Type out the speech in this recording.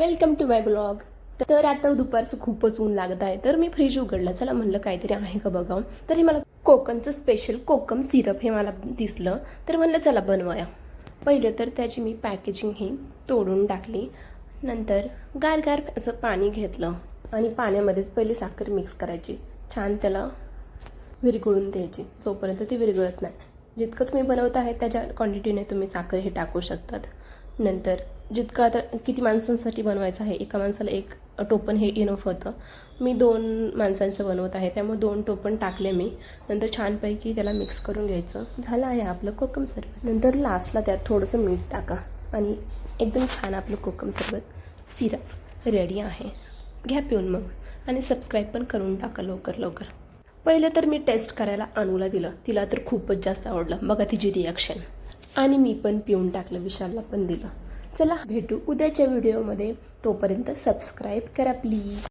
Welcome to my blog. तर आता दुपारचं खूपच ऊन लागत आहे. तर मी फ्रीज उघडलं. चला म्हणलं काहीतरी आहे का बघावं. तर हे मला कोकमचं स्पेशल कोकम सिरप हे मला दिसलं. तर म्हणलं चला बनवाया. पहिलं तर त्याची मी पॅकेजिंग ही तोडून टाकली. नंतर गार गार असं पाणी घेतलं. आणि पाण्यामध्येच पहिली साखर मिक्स करायची. छान त्याला विरघळून द्यायची. जोपर्यंत ती विरघळत नाही. जितकं तुम्ही बनवत आहे त्याच्या क्वांटिटीने तुम्ही साखर हे टाकू शकतात. नंतर जितकं आता किती माणसांसाठी बनवायचं आहे एका माणसाला एक टोपण हे इनफ होतं. मी दोन माणसांचं बनवत आहे त्यामुळे दोन टोपण टाकले मी. नंतर छानपैकी त्याला मिक्स करून घ्यायचं. झालं आहे आपलं कोकम सरबत. नंतर लास्टला त्यात थोडंसं मीठ टाका आणि एकदम छान आपलं कोकम सरबत सिरप रेडी आहे. घ्या पिऊन मग आणि सबस्क्राईब पण करून टाका लवकर लवकर. पहिलं तर मी टेस्ट करायला अनुला दिलं. तिला तर खूपच जास्त आवडलं. बघा तिची रिॲक्शन आणि मी पण पिऊन टाकलं विशालला पण दिलं. चला भेटू उद्याच्या व्हिडिओमध्ये तोपर्यंत सबस्क्राईब करा प्लीज